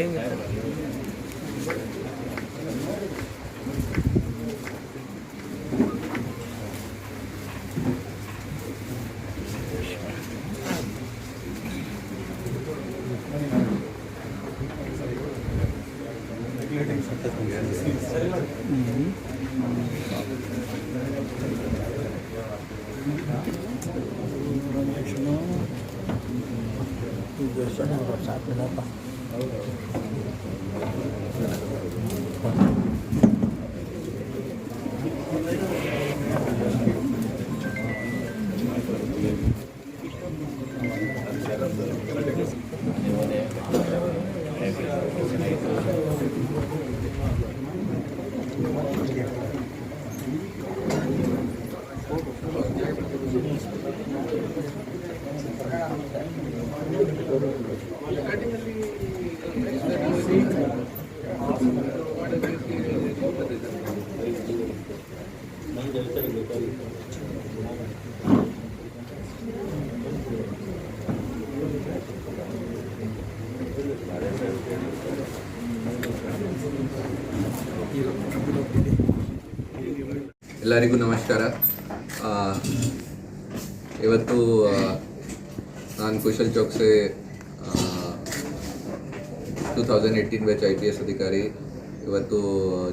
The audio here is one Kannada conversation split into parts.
Driving Diyos, ano, sarap na pa. ಹಿಂಗೆ ಎಲ್ಲರಿಗೂ ನಮಸ್ಕಾರ. ಇವತ್ತು ನಾನು Kushal Chouksey two thousand eighteen batch I P S ಅಧಿಕಾರಿ, ಇವತ್ತು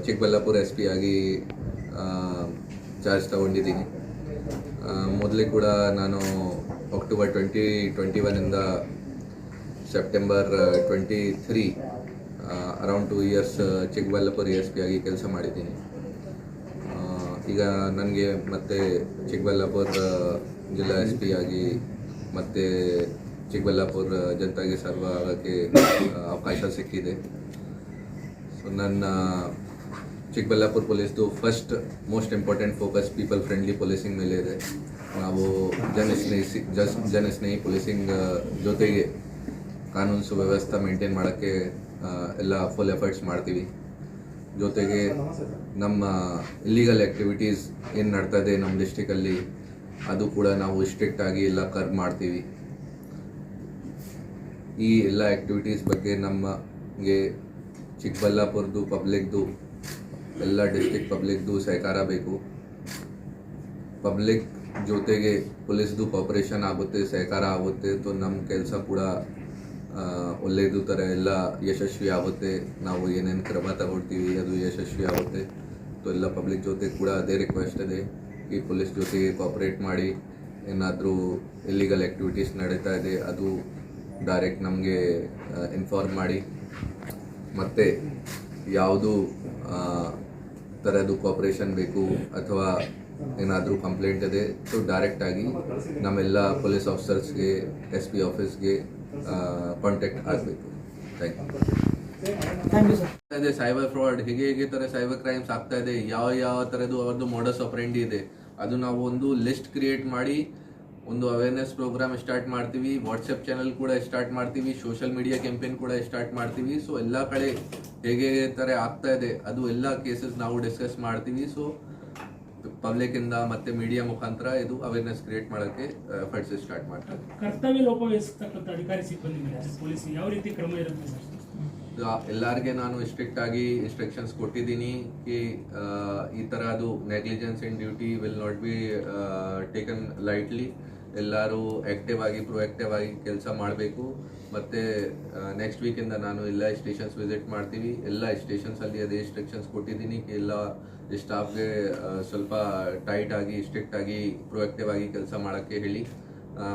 ಚಿಕ್ಕಬಳ್ಳಾಪುರ ಎಸ್ ಪಿ ಆಗಿ ಚಾರ್ಜ್ ತಗೊಂಡಿದ್ದೀನಿ. ಮೊದಲೇ ಕೂಡ ನಾನು October twenty twenty ಒನ್ನಿಂದ September twenty three around two years Chikkaballapura S P ಆಗಿ ಕೆಲಸ ಮಾಡಿದ್ದೀನಿ. ಈಗ ನನಗೆ ಮತ್ತೆ ಚಿಕ್ಕಬಳ್ಳಾಪುರ ಜಿಲ್ಲಾ ಎಸ್ ಪಿ ಆಗಿ ಮತ್ತೆ ಚಿಕ್ಕಬಳ್ಳಾಪುರ ಜನತೆಗೆ ಸರ್ವ ಆಗೋಕ್ಕೆ ಅವಕಾಶ ಸಿಕ್ಕಿದೆ. ಸೊ ನನ್ನ Chikkaballapur ಪೊಲೀಸ್ದು first most important focus people friendly policing ಮೇಲೆ ಇದೆ. ನಾವು ಜನಸ್ನೇಹಿ ಜಸ್ ಜನಸ್ನೇಹಿ ಪೊಲೀಸಿಂಗ್ ಜೊತೆಗೆ ಕಾನೂನು ಸುವ್ಯವಸ್ಥೆ ಮೇಂಟೈನ್ ಮಾಡೋಕ್ಕೆ ಎಲ್ಲ ಫುಲ್ ಎಫರ್ಟ್ಸ್ ಮಾಡ್ತೀವಿ. ಜೊತೆಗೆ ನಮ್ಮ ಇಲ್ಲಿಗಲ್ ಆ್ಯಕ್ಟಿವಿಟೀಸ್ ಏನು ಇದೆ ನಮ್ಮ ಡಿಸ್ಟಿಕಲ್ಲಿ ಅದು ಕೂಡ ನಾವು ಸ್ಟ್ರಿಕ್ಟ್ ಆಗಿ ಎಲ್ಲ ಕರ್ ಮಾಡ್ತೀವಿ. ಈ ಎಲ್ಲ ಆ್ಯಕ್ಟಿವಿಟೀಸ್ ಬಗ್ಗೆ ನಮಗೆ ಚಿಕ್ಕಬಳ್ಳಾಪುರದ್ದು ಪಬ್ಲಿಕ್ದು ಎಲ್ಲ ಡಿಸ್ಟಿಕ್ ಪಬ್ಲಿಕ್ದು ಸಹಕಾರ ಬೇಕು. ಪಬ್ಲಿಕ್ ಜೊತೆಗೆ ಪೊಲೀಸ್ದು ಕಾಪ್ರೇಷನ್ ಆಗುತ್ತೆ, ಸಹಕಾರ ಆಗುತ್ತೆ ಅಥವಾ ನಮ್ಮ ಕೆಲಸ ಕೂಡ ಒಳ್ಳೆಯದು ಥರ ಎಲ್ಲ ಯಶಸ್ವಿ ಆಗುತ್ತೆ. ನಾವು ಏನೇನು ಕ್ರಮ ತಗೊಳ್ತೀವಿ, ಅದು ಯಶಸ್ವಿ ಆಗುತ್ತೆ. ಸೊ ಎಲ್ಲ ಪಬ್ಲಿಕ್ ಜೊತೆ ಕೂಡ ಅದೇ ರಿಕ್ವೆಸ್ಟ್ ಇದೆ. ಈ ಪೊಲೀಸ್ ಜೊತೆಗೆ ಕೋಪ್ರೇಟ್ ಮಾಡಿ, ಏನಾದರೂ ಇಲ್ಲಿಗಲ್ ಆ್ಯಕ್ಟಿವಿಟೀಸ್ ನಡೀತಾ ಇದೆ, ಅದು ಡೈರೆಕ್ಟ್ ನಮಗೆ ಇನ್ಫಾರ್ಮ್ ಮಾಡಿ. ಮತ್ತು ಯಾವುದು ಥರದ್ದು ಕೋಪ್ರೇಷನ್ ಬೇಕು ಅಥವಾ ಏನಾದರೂ ಕಂಪ್ಲೇಂಟ್ ಇದೆ ಸೊ ಡೈರೆಕ್ಟಾಗಿ ನಮ್ಮೆಲ್ಲ ಪೊಲೀಸ್ ಆಫೀಸರ್ಸ್ಗೆ ಎಸ್ ಪಿ ಆಫೀಸ್ಗೆ ಕಾಂಟ್ಯಾಕ್ಟ್ ಆಗಬೇಕು. ಥ್ಯಾಂಕ್ ಯು ಇದೆ ಸೈಬರ್ ಫ್ರಾಡ್ ಹೇಗೆ ಹೇಗೆ ತರ ಸೈಬರ್ ಕ್ರೈಮ್ಸ್ ಆಗ್ತಾ ಇದೆ ಯಾವ ಯಾವ ತರದ್ದು ಅವ್ರದ್ದು ಮೋಡಸ್ ಆಫ್ರೆಂಡ್ ಇದೆ. ಅದು ನಾವು ಒಂದು ಲಿಸ್ಟ್ ಕ್ರಿಯೇಟ್ ಮಾಡಿ ಒಂದು ಅವೇರ್ನೆಸ್ ಪ್ರೋಗ್ರಾಮ್ ಸ್ಟಾರ್ಟ್ ಮಾಡ್ತೀವಿ ವಾಟ್ಸಪ್ ಚಾನಲ್ ಕೂಡ ಸ್ಟಾರ್ಟ್ ಮಾಡ್ತೀವಿ ಸೋಷಿಯಲ್ ಮೀಡಿಯಾ ಕ್ಯಾಂಪೇನ್ ಕೂಡ ಸ್ಟಾರ್ಟ್ ಮಾಡ್ತೀವಿ. ಸೊ ಎಲ್ಲ ಕಡೆ ಹೇಗೆ ಹೇಗೆ ತರ ಆಗ್ತಾ ಇದೆ ಅದು ಎಲ್ಲ ಕೇಸಸ್ ನಾವು ಡಿಸ್ಕಸ್ ಮಾಡ್ತೀವಿ. ಸೊ ಪಬ್ಲಿಕ್ ಇಂದ ಮತ್ತೆ ಮೀಡಿಯಾ ಮುಖಾಂತರ ಇದು ಅವೇರ್ನೆಸ್ ಕ್ರಿಯೇಟ್ ಮಾಡೋಕ್ಕೆ ಎಫರ್ಟ್ಸ್ ಸ್ಟಾರ್ಟ್ ಮಾಡ್ತಾರೆ ಕರ್ತವ್ಯ ಲೋಪ ವಹಿಸ್ತಕ್ಕಂಥ ಅಧಿಕಾರಿ ಸಿಬ್ಬಂದಿ ಪೊಲೀಸ್ ಯಾವ ರೀತಿ ಕ್ರಮ ಇರುತ್ತೆ ಎಲ್ಲರಿಗೆ ನಾನು ಸ್ಟ್ರಿಕ್ಟ್ ಆಗಿ ಇನ್ಸ್ಟ್ರಕ್ಷನ್ಸ್ ಕೊಟ್ಟಿದ್ದೀನಿ ಕಿ ಈ ತರ ಅದು negligence in duty will not be taken lightly ಎಲ್ಲರೂ ಆಕ್ಟಿವ್ ಆಗಿ ಪ್ರೊಆಕ್ಟಿವ್ ಆಗಿ ಕೆಲಸ ಮಾಡಬೇಕು. ಮತ್ತೆ ನೆಕ್ಸ್ಟ್ ವೀಕಿಂದ ನಾನು ಎಲ್ಲ ಸ್ಟೇಷನ್ಸ್ ವಿಸಿಟ್ ಮಾಡ್ತೀವಿ. ಎಲ್ಲ ಸ್ಟೇಷನ್ಸ್ ಅಲ್ಲಿ ಅದೇ ಇನ್ಸ್ಟ್ರಕ್ಷನ್ಸ್ ಕೊಟ್ಟಿದ್ದೀನಿ. ಎಲ್ಲ ಸ್ಟಾಫ್ಗೆ ಸ್ವಲ್ಪ ಟೈಟ್ ಆಗಿ ಸ್ಟ್ರಿಕ್ಟ್ ಆಗಿ ಪ್ರೊಆಕ್ಟಿವ್ ಆಗಿ ಕೆಲಸ ಮಾಡೋಕ್ಕೆ ಹೇಳಿ.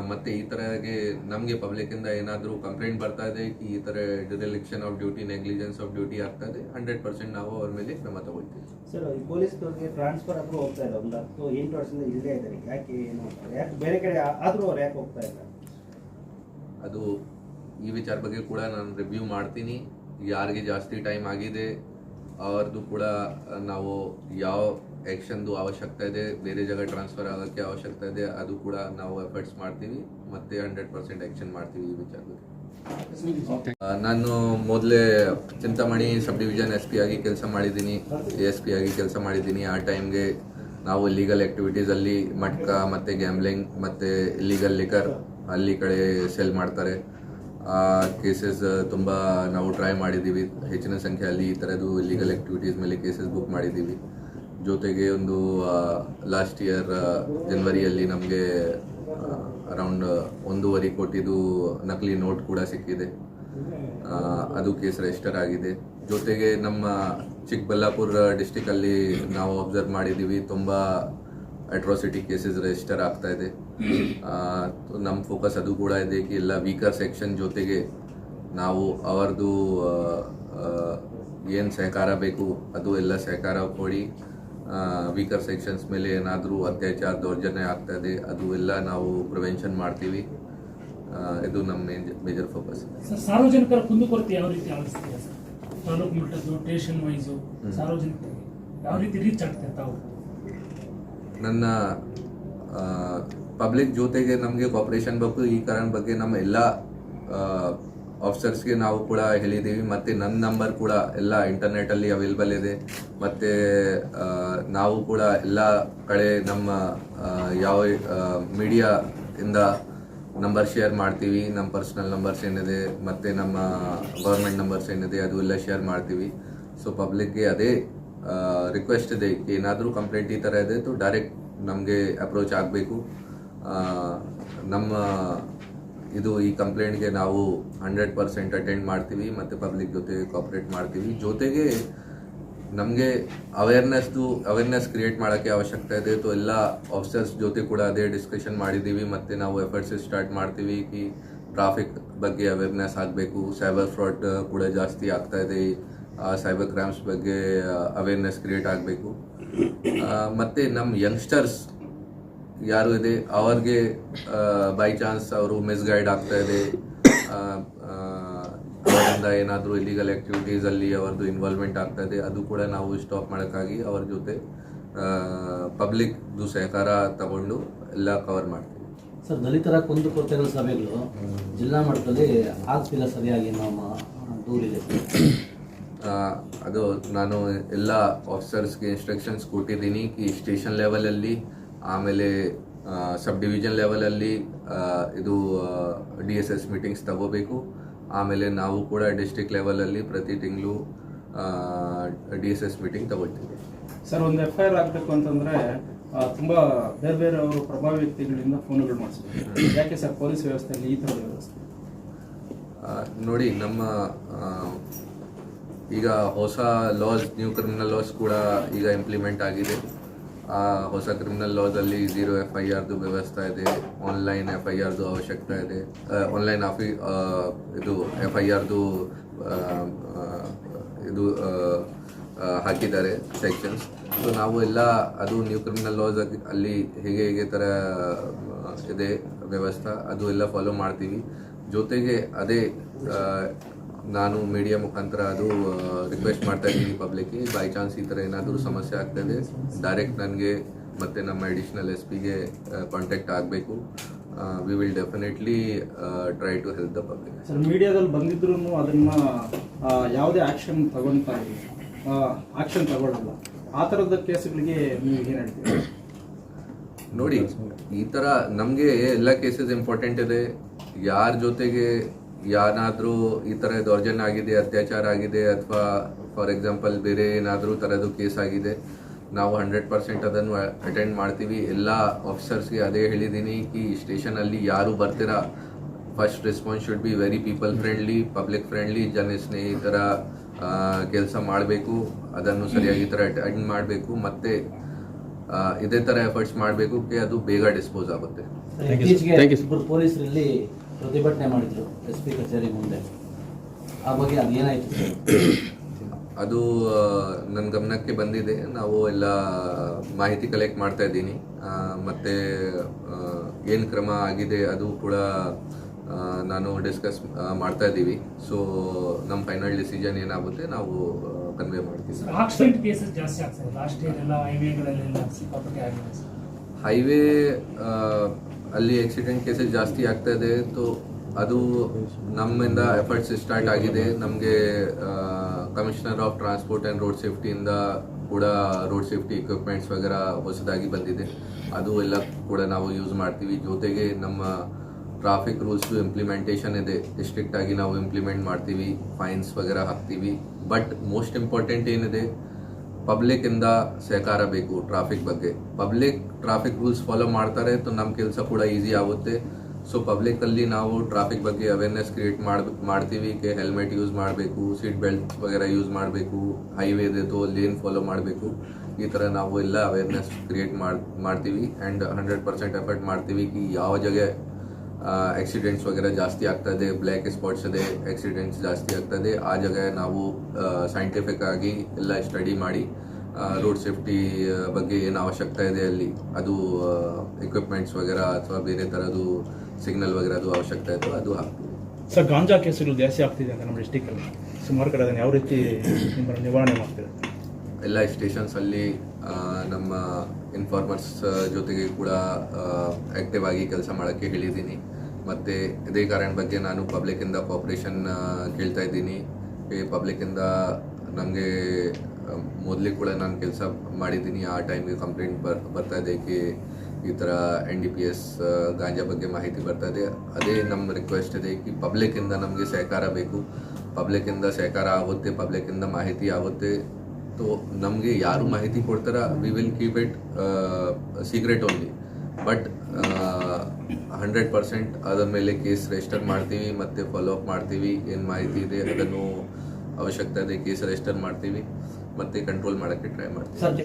ಮತ್ತೆ ಈ ತರಗೆ ನಮಗೆ ಪಬ್ಲಿಕ್ ಇಂದ ಏನಾದರೂ ಕಂಪ್ಲೇಂಟ್ ಬರ್ತಾ ಇದೆ ಈ ತರ dereliction of duty negligence of duty ಆಗ್ತಾ ಇದೆ ಹಂಡ್ರೆಡ್ ಪರ್ಸೆಂಟ್ ನಾವು ಅವ್ರ ಮೇಲೆ ಕ್ರಮ ತಗೊಳ್ತೀವಿ. ಸರ್ ಪೊಲೀಸ್ನವ್ರಿಗೆ ಟ್ರಾನ್ಸ್ಫರ್ ಆದ್ರೂ ಹೋಗ್ತಾ ಇಲ್ಲ ಒಂದು ಹತ್ತು ಎಂಟು ವರ್ಷದಿಂದ ಇಲ್ಲೇ ಇದ್ದಾರೆ ಯಾಕೆ ಏನು ಯಾಕೆ ಬೇರೆ ಕಡೆ ಆದರೂ ಅವ್ರು ಯಾಕೆ ಹೋಗ್ತಾ ಇಲ್ಲ? ಅದು ಈ ವಿಚಾರ ಬಗ್ಗೆ ಕೂಡ ನಾನು ರಿವ್ಯೂ ಮಾಡ್ತೀನಿ. ಯಾರಿಗೆ ಜಾಸ್ತಿ ಟೈಮ್ ಆಗಿದೆ ಅವ್ರದ್ದು ಕೂಡ ನಾವು ಯಾವ ಆ್ಯಕ್ಷನ್ದು ಅವಶ್ಯಕತೆ ಇದೆ ಬೇರೆ ಜಾಗ ಟ್ರಾನ್ಸ್ಫರ್ ಆಗೋಕ್ಕೆ ಅವಶ್ಯಕತೆ ಇದೆ ಅದು ಕೂಡ ನಾವು ಎಫರ್ಟ್ಸ್ ಮಾಡ್ತೀವಿ ಮತ್ತೆ ಹಂಡ್ರೆಡ್ ಪರ್ಸೆಂಟ್ ಆ್ಯಕ್ಷನ್ ಮಾಡ್ತೀವಿ ಈ ವಿಚಾರದಲ್ಲಿ. ನಾನು ಮೊದಲೇ Chintamani sub division S P ಆಗಿ ಕೆಲಸ ಮಾಡಿದ್ದೀನಿ ಎಸ್ ಪಿ ಆಗಿ ಕೆಲಸ ಮಾಡಿದ್ದೀನಿ. ಆ ಟೈಮ್ಗೆ ನಾವು ಲೀಗಲ್ ಆ್ಯಕ್ಟಿವಿಟೀಸಲ್ಲಿ ಮಟ್ಕ ಮತ್ತು ಗ್ಯಾಮ್ಲಿಂಗ್ ಮತ್ತು ಲೀಗಲ್ ಲಿಕರ್ ಅಲ್ಲಿ ಕಡೆ ಸೆಲ್ ಮಾಡ್ತಾರೆ. ಆ ಕೇಸಸ್ ತುಂಬ ನಾವು ಟ್ರೈ ಮಾಡಿದ್ದೀವಿ. ಹೆಚ್ಚಿನ ಸಂಖ್ಯೆಯಲ್ಲಿ ಈ ಥರದ್ದು ಲೀಗಲ್ ಆ್ಯಕ್ಟಿವಿಟೀಸ್ ಮೇಲೆ ಕೇಸಸ್ ಬುಕ್ ಮಾಡಿದ್ದೀವಿ. ಜೊತೆಗೆ ಒಂದು ಲಾಸ್ಟ್ ಇಯರ್ ಜನ್ವರಿಯಲ್ಲಿ ನಮಗೆ ಅರೌಂಡ್ ಒಂದೂವರೆ ಕೋಟಿದು ನಕಲಿ ನೋಟ್ ಕೂಡ ಸಿಕ್ಕಿದೆ. ಅದು ಕೇಸ್ ರಿಜಿಸ್ಟರ್ ಆಗಿದೆ. ಜೊತೆಗೆ ನಮ್ಮ ಚಿಕ್ಕಬಳ್ಳಾಪುರ ಡಿಸ್ಟಿಕಲ್ಲಿ ನಾವು ಅಬ್ಸರ್ವ್ ಮಾಡಿದ್ದೀವಿ, ತುಂಬ ಅಟ್ರಾಸಿಟಿ ಕೇಸಸ್ ರಿಜಿಸ್ಟರ್ ಆಗ್ತಾ ಇದೆ. ನಮ್ಮ ಫೋಕಸ್ ಅದು ಕೂಡ ಇದೆ ಕಿ ಎಲ್ಲ ವೀಕರ್ ಸೆಕ್ಷನ್ ಜೊತೆಗೆ ನಾವು ಅವರದು ಏನು ಸಹಕಾರ ಬೇಕು, ಅದು ಎಲ್ಲ ಸಹಕಾರ ಕೊಡಿ. ವೀಕರ್ ಸೆಕ್ಷನ್ಸ್ ಮೇಲೆ ಏನಾದರೂ ಅತ್ಯಾಚಾರ ದೌರ್ಜನ್ಯ ಆಗ್ತಾ ಇದೆ ಅದು ಎಲ್ಲ ನಾವು ಪ್ರಿವೆನ್ಷನ್ ಮಾಡ್ತೀವಿ. ಇದು ನಮ್ಮ ಮೇಜರ್ ಫೋಕಸ್ ಸರ್ ಸಾರ್ವಜನಿಕರ ಕುಂದುಕೊರತೆ ಯಾವ ರೀತಿ ಆಲಿಸ್ತೀರಾ ಸರ್ ತಾಲೂಕು ಮಟ್ಟದ್ದು ಸ್ಟೇಷನ್ ವೈಸು ಸಾರ್ವಜನಿಕರಿಗೆ ಯಾವ ರೀತಿ ರೀಚ್ ತಾವು? ನನ್ನ ಪಬ್ಲಿಕ್ ಜೊತೆಗೆ ನಮಗೆ ಕಾಪರೇಷನ್ ಬೇಕು ಈ ಕಾರಣ ಬಗ್ಗೆ ನಮ್ಮ ಎಲ್ಲ ಆಫೀಸರ್ಸ್ಗೆ ನಾವು ಕೂಡ ಹೇಳಿದ್ದೀವಿ. ಮತ್ತು ನನ್ನ ನಂಬರ್ ಕೂಡ ಎಲ್ಲ ಇಂಟರ್ನೆಟಲ್ಲಿ ಅವೈಲೇಬಲ್ ಇದೆ. ಮತ್ತು ನಾವು ಕೂಡ ಎಲ್ಲ ಕಡೆ ನಮ್ಮ ಯಾವ ಮೀಡಿಯಾ ಇಂದ ನಂಬರ್ ಶೇರ್ ಮಾಡ್ತೀವಿ. ನಮ್ಮ ಪರ್ಸ್ನಲ್ ನಂಬರ್ಸ್ ಏನಿದೆ, ಮತ್ತು ನಮ್ಮ ಗೌರ್ಮೆಂಟ್ ನಂಬರ್ಸ್ ಏನಿದೆ, ಅದು ಎಲ್ಲ ಶೇರ್ ಮಾಡ್ತೀವಿ. ಸೊ ಪಬ್ಲಿಕ್ಗೆ ಅದೇ ರಿಕ್ವೆಸ್ಟ್ ಇದೆ. ಏನಾದರೂ ಕಂಪ್ಲೇಂಟ್ ಈ ಥರ ಇದೆ ಡೈರೆಕ್ಟ್ ನಮಗೆ ಅಪ್ರೋಚ್ ಆಗಬೇಕು. ನಮ್ಮ ಇದು ಈ ಕಂಪ್ಲೇಂಟ್ಗೆ ನಾವು ಹಂಡ್ರೆಡ್ ಪರ್ಸೆಂಟ್ ಅಟೆಂಡ್ ಮಾಡ್ತೀವಿ ಮತ್ತು ಪಬ್ಲಿಕ್ ಜೊತೆ ಕಾಪ್ರೇಟ್ ಮಾಡ್ತೀವಿ. ಜೊತೆಗೆ ನಮಗೆ ಅವೇರ್ನೆಸ್ದು ಅವೇರ್ನೆಸ್ ಕ್ರಿಯೇಟ್ ಮಾಡೋಕ್ಕೆ ಅವಶ್ಯಕತೆ ಇದೆ. ಸೊ ಎಲ್ಲ ಆಫೀಸರ್ಸ್ ಜೊತೆ ಕೂಡ ಅದೇ ಡಿಸ್ಕಷನ್ ಮಾಡಿದ್ದೀವಿ. ಮತ್ತು ನಾವು ಎಫರ್ಟ್ಸ್ ಸ್ಟಾರ್ಟ್ ಮಾಡ್ತೀವಿ ಕಿ ಟ್ರಾಫಿಕ್ ಬಗ್ಗೆ ಅವೇರ್ನೆಸ್ ಆಗಬೇಕು. ಸೈಬರ್ ಫ್ರಾಡ್ ಕೂಡ ಜಾಸ್ತಿ ಆಗ್ತಾ ಇದೆ. ಸೈಬರ್ ಕ್ರೈಮ್ಸ್ ಬಗ್ಗೆ ಅವೇರ್ನೆಸ್ ಕ್ರಿಯೇಟ್ ಆಗಬೇಕು. ಮತ್ತು ನಮ್ಮ ಯಂಗ್ಸ್ಟರ್ಸ್ ಯಾರು ಇದೆ ಅವ್ರಿಗೆ ಬೈ ಚಾನ್ಸ್ ಅವರು ಮಿಸ್ಗೈಡ್ ಆಗ್ತಾ ಇದೆ. ಅವರಿಂದ ಏನಾದರೂ ಇಲಿಗಲ್ ಆಕ್ಟಿವಿಟೀಸ್ ಅಲ್ಲಿ ಅವ್ರದ್ದು ಇನ್ವಾಲ್ವ್ಮೆಂಟ್ ಆಗ್ತಾ ಇದೆ ಅದು ಕೂಡ ನಾವು ಸ್ಟಾಪ್ ಮಾಡೋಕ್ಕಾಗಿ ಅವ್ರ ಜೊತೆ ಪಬ್ಲಿಕ್ದು ಸಹಕಾರ ತಗೊಂಡು ಎಲ್ಲ ಕವರ್ ಮಾಡ್ತೀವಿ. ಸರ್ ದಲಿತರ ಕುಂದುಕೊರತೆಗಳ ಸಭೆಗಳು ಜಿಲ್ಲಾ ಮಟ್ಟದಲ್ಲಿ ಆಗ್ತಿಲ್ಲ ಸರಿಯಾಗಿ ನಮ್ಮ ದೂರಿದೆ ಅದು ನಾನು ಎಲ್ಲ ಆಫೀಸರ್ಸ್ಗೆ ಇನ್ಸ್ಟ್ರಕ್ಷನ್ಸ್ ಕೊಟ್ಟಿದ್ದೀನಿ ಈ ಸ್ಟೇಷನ್ ಲೆವೆಲಲ್ಲಿ ಆಮೇಲೆ ಸಬ್ ಡಿವಿಷನ್ ಲೆವೆಲಲ್ಲಿ ಇದು ಡಿ ಎಸ್ ಎಸ್ ಮೀಟಿಂಗ್ಸ್ ತಗೋಬೇಕು. ಆಮೇಲೆ ನಾವು ಕೂಡ ಡಿಸ್ಟ್ರಿಕ್ಟ್ ಲೆವೆಲಲ್ಲಿ ಪ್ರತಿ ತಿಂಗಳು ಡಿ ಎಸ್ ಎಸ್ ಮೀಟಿಂಗ್ ತಗೊಳ್ತೀವಿ. ಸರ್ ಒಂದು ಎಫ್ ಐ ಆರ್ ಆಗಬೇಕು ಅಂತಂದರೆ ತುಂಬ ತುಂಬಾ ಬೇರೆ ಬೇರೆ ಅವರು ಪ್ರಭಾವಿ ವ್ಯಕ್ತಿಗಳಿಂದ ಫೋನ್ಗಳು ಮಾಡಿಸ್ಬೇಕು. ಯಾಕೆ ಸರ್ ಪೊಲೀಸ್ ವ್ಯವಸ್ಥೆಯಲ್ಲಿ ಈ ಥರದ ವ್ಯವಸ್ಥೆ? ನೋಡಿ ನಮ್ಮ ಈಗ ಹೊಸ ಲಾಸ್ ನ್ಯೂ ಕ್ರಿಮಿನಲ್ ಲಾಸ್ ಕೂಡ ಈಗ ಇಂಪ್ಲಿಮೆಂಟ್ ಆಗಿದೆ. ಆ ಹೊಸ ಕ್ರಿಮಿನಲ್ ಲಾದಲ್ಲಿ ಝೀರೋ ಎಫ್ ಐ ಆರ್ದು ವ್ಯವಸ್ಥೆ ಇದೆ ಆನ್ಲೈನ್ ಎಫ್ ಐ ಆರ್ದು ಅವಶ್ಯಕತೆ ಇದೆ. ಆನ್ಲೈನ್ ಆಫಿ ಇದು ಎಫ್ ಐ ಆರ್ದು ಇದು ಹಾಕಿದ್ದಾರೆ ಸೆಕ್ಷನ್ಸ್ ಸೊ ನಾವು ಎಲ್ಲ, ಅದು ನ್ಯೂ ಕ್ರಿಮಿನಲ್ ಲಾಸ್ ಅಲ್ಲಿ ಹೇಗೆ ಹೇಗೆ ಥರ ಇದೆ ವ್ಯವಸ್ಥೆ, ಅದು ಎಲ್ಲ ಫಾಲೋ ಮಾಡ್ತೀವಿ. ಜೊತೆಗೆ ಅದೇ ನಾನು ಮೀಡಿಯಾ ಮುಖಾಂತರ ಅದು ರಿಕ್ವೆಸ್ಟ್ ಮಾಡ್ತಾ ಇದ್ದೀನಿ ಪಬ್ಲಿಕ್ಗೆ ಬೈ ಚಾನ್ಸ್ ಈ ಥರ ಏನಾದರೂ ಸಮಸ್ಯೆ ಆಗ್ತದೆ ಡೈರೆಕ್ಟ್ ನನಗೆ ಮತ್ತು ನಮ್ಮ ಅಡಿಷ್ನಲ್ ಎಸ್ ಪಿಗೆ ಕಾಂಟ್ಯಾಕ್ಟ್ ಆಗಬೇಕು. We will definitely try to help the public sir ಮೀಡಿಯಾದಲ್ಲಿ ಬಂದಿದ್ರು ಅದನ್ನು ಯಾವುದೇ ಆ್ಯಕ್ಷನ್ ತಗೊಳ್ತಾ ಇಲ್ಲ. ಆ್ಯಕ್ಷನ್ ತಗೊಳ್ಳಲ್ಲ ಆ ಥರದ ಕೇಸ್ಗಳಿಗೆ ನೀವು ಏನು ಹೇಳ್ತೀರಿ? ನೋಡಿ ಈ ಥರ ನಮಗೆ ಎಲ್ಲ ಕೇಸಸ್ ಇಂಪಾರ್ಟೆಂಟ್ ಇದೆ. ಯಾರ ಜೊತೆಗೆ ಯಾರಾದ್ರೂ ಈ ಥರ ದೌರ್ಜನ್ಯ ಆಗಿದೆ ಅತ್ಯಾಚಾರ ಆಗಿದೆ ಅಥವಾ ಫಾರ್ ಎಕ್ಸಾಂಪಲ್ ಬೇರೆ ಏನಾದರೂ ಥರದ್ದು ಕೇಸ್ ಆಗಿದೆ ನಾವು ಹಂಡ್ರೆಡ್ ಪರ್ಸೆಂಟ್ ಅದನ್ನು ಅಟೆಂಡ್ ಮಾಡ್ತೀವಿ. ಎಲ್ಲ ಆಫೀಸರ್ಸ್ಗೆ ಅದೇ ಹೇಳಿದ್ದೀನಿ ಈ ಸ್ಟೇಷನಲ್ಲಿ ಯಾರು ಬರ್ತೀರಾ? First response should be very people friendly public friendly ಜನ ಸ್ನೇಹಿತರ ಕೆಲಸ ಮಾಡಬೇಕು ಅದನ್ನು ಸರಿಯಾಗಿ ಥರ ಅಟೆಂಡ್ ಮಾಡಬೇಕು ಮತ್ತೆ ಇದೇ ಥರ ಎಫರ್ಟ್ಸ್ ಮಾಡಬೇಕು ಕಿ ಅದು ಬೇಗ ಡಿಸ್ಪೋಸ್ ಆಗುತ್ತೆ. ಪ್ರತಿಭಟನೆ ಮಾಡಿದ್ರು ಎಸ್ ಪಿ ಕಚೇರಿ ಮುಂದೆ. ಆ ಬಗ್ಗೆ ಅದೇನಾಯ್ತು ಅದು ನನ್ನ ಗಮನಕ್ಕೆ ಬಂದಿದೆ. ನಾವು ಎಲ್ಲ ಮಾಹಿತಿ ಕಲೆಕ್ಟ್ ಮಾಡ್ತಾ ಇದ್ದೀನಿ. ಮತ್ತು ಏನು ಕ್ರಮ ಆಗಿದೆ ಅದು ಕೂಡ ನಾನು ಡಿಸ್ಕಸ್ ಮಾಡ್ತಾ ಇದ್ದೀವಿ. ಸೊ ನಮ್ಮ ಫೈನಲ್ ಡಿಸಿಷನ್ ಏನಾಗುತ್ತೆ ನಾವು ಕನ್ವೆ ಮಾಡ್ತೀವಿ ಹೈವೇ ಅಲ್ಲಿ ಆಕ್ಸಿಡೆಂಟ್ ಕೇಸಸ್ ಜಾಸ್ತಿ ಆಗ್ತಾ ಇದೆ ಸೊ ಅದು ನಮ್ಮಿಂದ ಎಫರ್ಟ್ಸ್ ಸ್ಟಾರ್ಟ್ ಆಗಿದೆ. ನಮಗೆ commissioner of transport and road ಸೇಫ್ಟಿಯಿಂದ ಕೂಡ ರೋಡ್ ಸೇಫ್ಟಿ ಇಕ್ವಿಪ್ಮೆಂಟ್ಸ್ ವಗೇರ ಹೊಸದಾಗಿ ಬಂದಿದೆ. ಅದು ಎಲ್ಲ ಕೂಡ ನಾವು ಯೂಸ್ ಮಾಡ್ತೀವಿ. ಜೊತೆಗೆ ನಮ್ಮ ಟ್ರಾಫಿಕ್ ರೂಲ್ಸ್ ಇಂಪ್ಲಿಮೆಂಟೇಷನ್ ಇದೆ. ಡಿಸ್ಟ್ರಿಕ್ಟಾಗಿ ನಾವು ಇಂಪ್ಲಿಮೆಂಟ್ ಮಾಡ್ತೀವಿ. ಫೈನ್ಸ್ ವಗೇರ ಹಾಕ್ತೀವಿ. ಬಟ್ ಮೋಸ್ಟ್ ಇಂಪಾರ್ಟೆಂಟ್ ಏನಿದೆ ಪಬ್ಲಿಕ್ ಇಂದ ಸಹಕಾರ ಬೇಕು ಟ್ರಾಫಿಕ್ ಬಗ್ಗೆ. ಪಬ್ಲಿಕ್ ಟ್ರಾಫಿಕ್ ರೂಲ್ಸ್ ಫಾಲೋ ಮಾಡ್ತಾರೆ ಸೊ ನಮ್ಮ ಕೆಲಸ ಕೂಡ ಈಸಿ ಆಗುತ್ತೆ. ಸೊ ಪಬ್ಲಿಕ್ ಅಲ್ಲಿ ನಾವು ಟ್ರಾಫಿಕ್ ಬಗ್ಗೆ ಅವೇರ್ನೆಸ್ ಕ್ರಿಯೇಟ್ ಮಾಡಿ ಮಾಡ್ತೀವಿ. ಕೆ ಹೆಲ್ಮೆಟ್ ಯೂಸ್ ಮಾಡಬೇಕು ಸೀಟ್ ಬೆಲ್ಟ್ ವಗೇರ ಯೂಸ್ ಮಾಡಬೇಕು ಹೈವೇ ಇದೆ ತೋ ಲೇನ್ ಫಾಲೋ ಮಾಡಬೇಕು. ಈ ಥರ ನಾವು ಎಲ್ಲ ಅವೇರ್ನೆಸ್ ಕ್ರಿಯೇಟ್ ಮಾಡ್, ಮಾಡ್ತೀವಿ. ಆ್ಯಂಡ್ ಹಂಡ್ರೆಡ್ ಪರ್ಸೆಂಟ್ ಎಫರ್ಟ್ ಮಾಡ್ತೀವಿ. ಕಿ ಯಾವ ಜಾಗ ಆಕ್ಸಿಡೆಂಟ್ಸ್ ವಗೇರ ಜಾಸ್ತಿ ಆಗ್ತದೆ ಬ್ಲ್ಯಾಕ್ ಸ್ಪಾಟ್ಸ್ ಇದೆ ಆಕ್ಸಿಡೆಂಟ್ಸ್ ಜಾಸ್ತಿ ಇದೆ ಆ ಜಾಗ ನಾವು ಸೈಂಟಿಫಿಕ್ ಆಗಿ ಎಲ್ಲ ಸ್ಟಡಿ ಮಾಡಿ ರೋಡ್ ಸೇಫ್ಟಿ ಬಗ್ಗೆ ಏನು ಅವಶ್ಯಕತೆ ಇದೆ ಅಲ್ಲಿ ಅದು ಎಕ್ವಿಪ್ಮೆಂಟ್ಸ್ ವಗೇರ ಅಥವಾ ಬೇರೆ ಥರದ್ದು ಸಿಗ್ನಲ್ ವಗೇರ ಅದು ಅವಶ್ಯಕತೆ ಇತ್ತು ಅದು ಹಾಕ್ತೀವಿ. ಸರ್ ಗಾಂಜಾ ಕೇಸುಗಳು ಜಾಸ್ತಿ ಆಗ್ತಿದೆ ಅಂತ ನಮ್ಮ ಡಿಸ್ಟಿಕಲ್ಲಿ ಸುಮಾರು ಕಡೆ ಅದನ್ನು ಯಾವ ರೀತಿ ನಿವಾರಣೆ ಮಾಡ್ತೀರಾ? ಎಲ್ಲ ಸ್ಟೇಷನ್ಸ್ ಅಲ್ಲಿ ನಮ್ಮ ಇನ್ಫಾರ್ಮರ್ಸ್ ಜೊತೆಗೆ ಕೂಡ ಆಕ್ಟಿವ್ ಆಗಿ ಕೆಲಸ ಮಾಡೋಕ್ಕೆ ಹೇಳಿದ್ದೀನಿ. ಮತ್ತು ಇದೇ ಕಾರಣ ಬಗ್ಗೆ ನಾನು ಪಬ್ಲಿಕ್ಕಿಂದ ಕೋಪ್ರೇಷನ್ ಕೇಳ್ತಾ ಇದ್ದೀನಿ. ಈ ಪಬ್ಲಿಕ್ಕಿಂದ ನಮಗೆ ಮೊದಲಿಗೆ ಕೂಡ ನಾನು ಕೆಲಸ ಮಾಡಿದ್ದೀನಿ. ಆ ಟೈಮಿಗೆ ಕಂಪ್ಲೇಂಟ್ ಬರ್, ಬರ್ತಾ ಇದೆ ಕಿ, ಈ ಥರ ಎನ್ ಡಿ ಪಿ ಎಸ್ ಗಾಂಜಾ ಬಗ್ಗೆ ಮಾಹಿತಿ ಬರ್ತಾ ಇದೆ. ಅದೇ ನಮ್ಮ ರಿಕ್ವೆಸ್ಟ್ ಇದೆ ಕಿ ಪಬ್ಲಿಕ್ಕಿಂದ ನಮಗೆ ಸಹಕಾರ ಬೇಕು. ಪಬ್ಲಿಕ್ಕಿಂದ ಸಹಕಾರ ಆಗುತ್ತೆ ಪಬ್ಲಿಕ್ಕಿಂದ ಮಾಹಿತಿ ಆಗುತ್ತೆ. ಸೊ ನಮಗೆ ಯಾರು ಮಾಹಿತಿ ಕೊಡ್ತಾರ we will keep it secret only but hundred percent ಅದರ ಮೇಲೆ ಕೇಸ್ ರಿಜಿಸ್ಟರ್ ಮಾಡ್ತೀವಿ, ಮತ್ತು ಫಾಲೋ ಅಪ್ ಮಾಡ್ತೀವಿ, ಏನು ಮಾಹಿತಿ ಇದೆ ಅದನ್ನು ಅವಶ್ಯಕತೆ ಇದೆ ಕೇಸ್ ರಿಜಿಸ್ಟರ್ ಮಾಡ್ತೀವಿ, ಮತ್ತು ಕಂಟ್ರೋಲ್ ಮಾಡೋಕ್ಕೆ ಟ್ರೈ ಮಾಡ್ತೀವಿ.